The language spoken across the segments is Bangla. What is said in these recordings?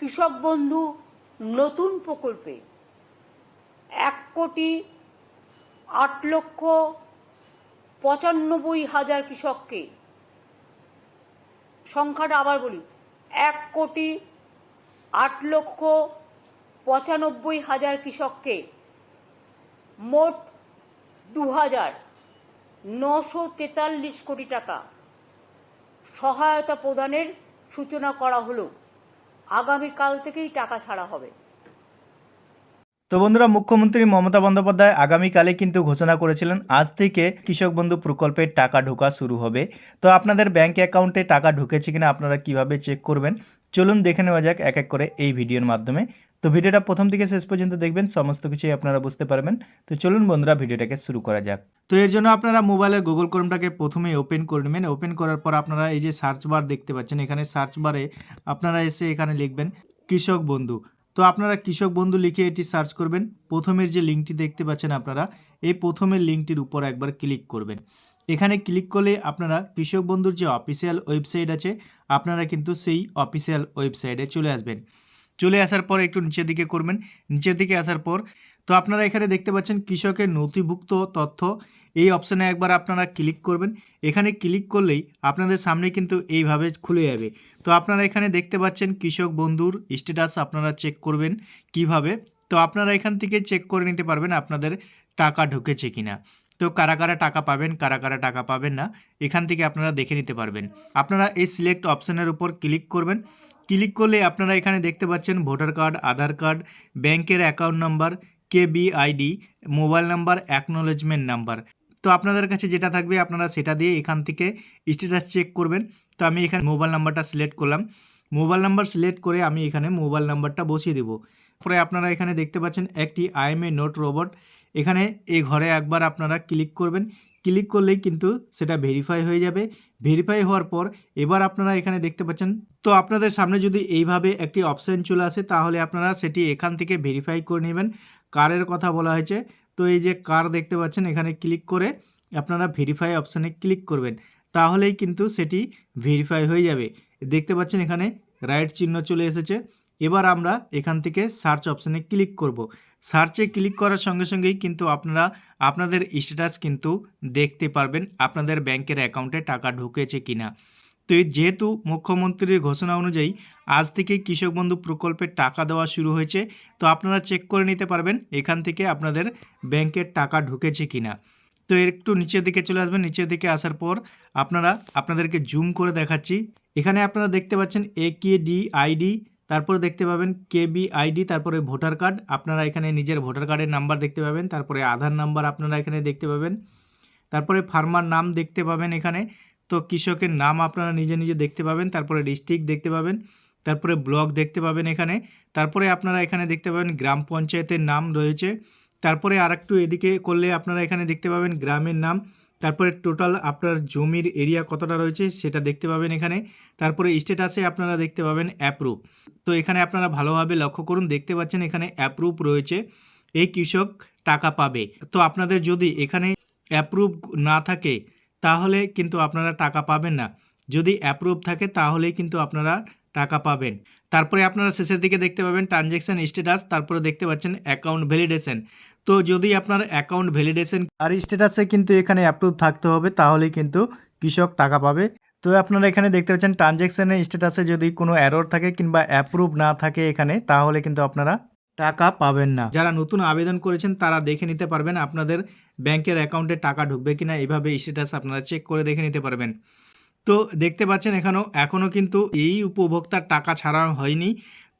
কৃষক বন্ধু নতুন প্রকল্পে এক কোটি আট লক্ষ পঁচানব্বই হাজার কৃষককে, সংখ্যাটা আবার বলি, এক কোটি আট লক্ষ পঁচানব্বই হাজার কৃষককে মোট দু হাজার নশো তেতাল্লিশ কোটি টাকা সহায়তা প্রদানের সূচনা করা হলো। আগামীকাল থেকেই টাকা ছাড়া হবে। তো বন্ধুরা, মুখ্যমন্ত্রী মমতা বন্দ্যোপাধ্যায় আগামীকালে কিন্তু ঘোষণা করেছিলেন, আজ থেকে কৃষক বন্ধু প্রকল্পের টাকা ঢোকা শুরু হবে। তো আপনাদের ব্যাংক অ্যাকাউন্টে টাকা ঢুকেছে কিনা আপনারা কীভাবে চেক করবেন? চলুন দেখে নেওয়া যাক এক এক করে এই ভিডিওর মাধ্যমে। তো ভিডিওটা প্রথম থেকে শেষ পর্যন্ত দেখবেন, সমস্ত কিছুই আপনারা বুঝতে পারবেন। তো চলুন বন্ধুরা, ভিডিওটাকে শুরু করা যাক। তো এর জন্য আপনারা মোবাইলের গুগল ক্রোমটাকে প্রথমে ওপেন করে নেবেন। ওপেন করার পর আপনারা এই যে সার্চ বার দেখতে পাচ্ছেন, এখানে সার্চ বারে আপনারা এসে এখানে লিখবেন কৃষক বন্ধু। তো আপনারা কৃষক বন্ধু লিখে এটি সার্চ করবেন। প্রথমের যে লিঙ্কটি দেখতে পাচ্ছেন আপনারা, এই প্রথমের লিঙ্কটির উপর একবার ক্লিক করবেন। এখানে ক্লিক করলে আপনারা কৃষক বন্ধুর যে অফিসিয়াল ওয়েবসাইট আছে, আপনারা কিন্তু সেই অফিসিয়াল ওয়েবসাইটে চলে আসবেন। চলে আসার পর একটু নিচের দিকে করবেন। নিচের দিকে আসার পর তো আপনারা এখানে দেখতে পাচ্ছেন কৃষকের নথিভুক্ত তথ্য। এই অপশানে একবার আপনারা ক্লিক করবেন। এখানে ক্লিক করলেই আপনাদের সামনে কিন্তু এইভাবে খুলে যাবে। তো আপনারা এখানে দেখতে পাচ্ছেন কৃষক বন্ধুর স্ট্যাটাস আপনারা চেক করবেন কীভাবে। তো আপনারা এখান থেকে চেক করে নিতে পারবেন আপনাদের টাকা ঢুকেছে কিনা। তো কারা কারা টাকা পাবেন, কারা কারা টাকা পাবেন না, এখান থেকে আপনারা দেখে নিতে পারবেন। আপনারা এই সিলেক্ট অপশানের উপর ক্লিক করবেন। ক্লিক করলে আপনারা এখানে দেখতে পাচ্ছেন ভোটার কার্ড, আধার কার্ড, ব্যাংকের account number K B ID mobile number acknowledgement number তো আপনাদের কাছে যেটা থাকবে, আপনারা সেটা দিয়ে এখান থেকে স্ট্যাটাস চেক করবেন। তো আমি এখানে মোবাইল নাম্বারটা সিলেক্ট করলাম। মোবাইল নাম্বার সিলেক্ট করে আমি এখানে মোবাইল নাম্বারটা বসিয়ে দেবো। পরে আপনারা এখানে দেখতে পাচ্ছেন, একটি আইএমএ নোট রোবট এখানে এই ঘরে একবার আপনারা ক্লিক করবেন। ক্লিক করলেই কিন্তু সেটা ভেরিফাই হয়ে যাবে। ভেরিফাই হওয়ার পর এবার আপনারা এখানে দেখতে পাচ্ছেন। তো আপনাদের সামনে যদি এইভাবে একটি অপশান চলে আসে, তাহলে আপনারা সেটি এখান থেকে ভেরিফাই করে নেবেন। কারের কথা বলা হয়েছে। তো এই যে কার দেখতে পাচ্ছেন, এখানে ক্লিক করে আপনারা ভেরিফাই অপশানে ক্লিক করবেন। তাহলেই কিন্তু সেটি ভেরিফাই হয়ে যাবে। দেখতে পাচ্ছেন এখানে রাইট চিহ্ন চলে এসেছে। এবার আমরা এখান থেকে সার্চ অপশানে ক্লিক করব। সার্চে ক্লিক করার সঙ্গে সঙ্গেই কিন্তু আপনারা, আপনাদের স্ট্যাটাস কিন্তু দেখতে পারবেন আপনাদের ব্যাংকের অ্যাকাউন্টে টাকা ঢুকেছে কিনা। তো যেহেতু মুখ্যমন্ত্রীর ঘোষণা অনুযায়ী আজ থেকে কৃষক বন্ধু প্রকল্পের টাকা দেওয়া শুরু হয়েছে, তো আপনারা চেক করে নিতে পারবেন এখান থেকে আপনাদের ব্যাংকের টাকা ঢুকেছে কিনা। তো একটু নিচের দিকে চলে আসবেন। নিচের দিকে আসার পর আপনারা, আপনাদেরকে জুম করে দেখাচ্ছি। এখানে আপনারা দেখতে পাচ্ছেন এ কে ডি আইডি তারপরে দেখতে পাবেন কেবি আইডি তারপরে ভোটার কার্ড। আপনারা এখানে নিজের ভোটার কার্ডের নাম্বার দেখতে পাবেন, তারপরে আধার নাম্বার আপনারা এখানে দেখতে পাবেন। তারপরে ফার্মার নাম দেখতে পাবেন এখানে। তো কৃষকের নাম আপনারা নিজে নিজে দেখতে পাবেন, তারপরে ডিস্ট্রিক্ট দেখতে পাবেন, তারপরে ব্লক দেখতে পাবেন এখানে। তারপরে আপনারা এখানে দেখতে পাবেন গ্রাম পঞ্চায়েতের নাম রয়েছে। তারপরে আরেকটু এদিকে করলে আপনারা এখানে দেখতে পাবেন গ্রামের নাম। তারপরে টোটাল আপনার জমির এরিয়া কতটা রয়েছে সেটা দেখতে পাবেন এখানে। তারপরে স্টেটাসে আপনারা দেখতে পাবেন অ্যাপ্রুভ তো এখানে আপনারা ভালোভাবে লক্ষ্য করুন, দেখতে পাচ্ছেন এখানে অ্যাপ্রুভ রয়েছে। এই কৃষক টাকা পাবে। তো আপনাদের যদি এখানে অ্যাপ্রুভ না থাকে, তাহলে কিন্তু আপনারা টাকা পাবেন না। যদি অ্যাপ্রুভ থাকে, তাহলেই কিন্তু আপনারা টাকা পাবেন। তারপরে আপনারা শেষের দিকে দেখতে পাবেন ট্রানজ্যাকশান স্ট্যাটাস তারপরে দেখতে পাচ্ছেন অ্যাকাউন্ট ভ্যালিডেশন তো যদি আপনার অ্যাকাউন্ট ভ্যালিডেশন আর স্ট্যাটাসে কিন্তু এখানে অ্যাপ্রুভ থাকতে হবে, তাহলেই কিন্তু কৃষক টাকা পাবে। তো আপনারা এখানে দেখতে পাচ্ছেন ট্রানজ্যাকশানের স্ট্যাটাসে যদি কোনো এরর থাকে কিংবা অ্যাপ্রুভ না থাকে এখানে, তাহলে কিন্তু আপনারা টাকা পাবেন না। যারা নতুন আবেদন করেছেন, তারা দেখে নিতে পারবেন আপনাদের ব্যাংকের অ্যাকাউন্টে টাকা ঢুকবে কিনা এইভাবে স্ট্যাটাস আপনারা চেক করে দেখে নিতে পারবেন। তো দেখতে পাচ্ছেন এখানেও এখনও কিন্তু এই উপভোক্তার টাকা ছাড়া হয়নি।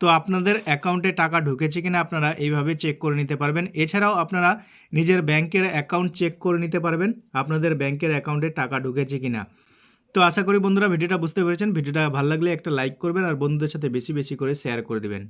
তো আপনাদের অ্যাকাউন্টে টাকা ঢুকেছে কিনা আপনারা এইভাবে চেক করে নিতে পারবেন। এছাড়াও আপনারা নিজের ব্যাংকের অ্যাকাউন্ট চেক করে নিতে পারবেন, আপনাদের ব্যাংকের অ্যাকাউন্টে টাকা ঢুকেছে কিনা। তো আশা করি বন্ধুরা ভিডিওটা বুঝতে পেরেছেন। ভিডিওটা ভালো লাগলে একটা লাইক করবেন আর বন্ধুদের সাথে বেশি বেশি করে শেয়ার করে দেবেন।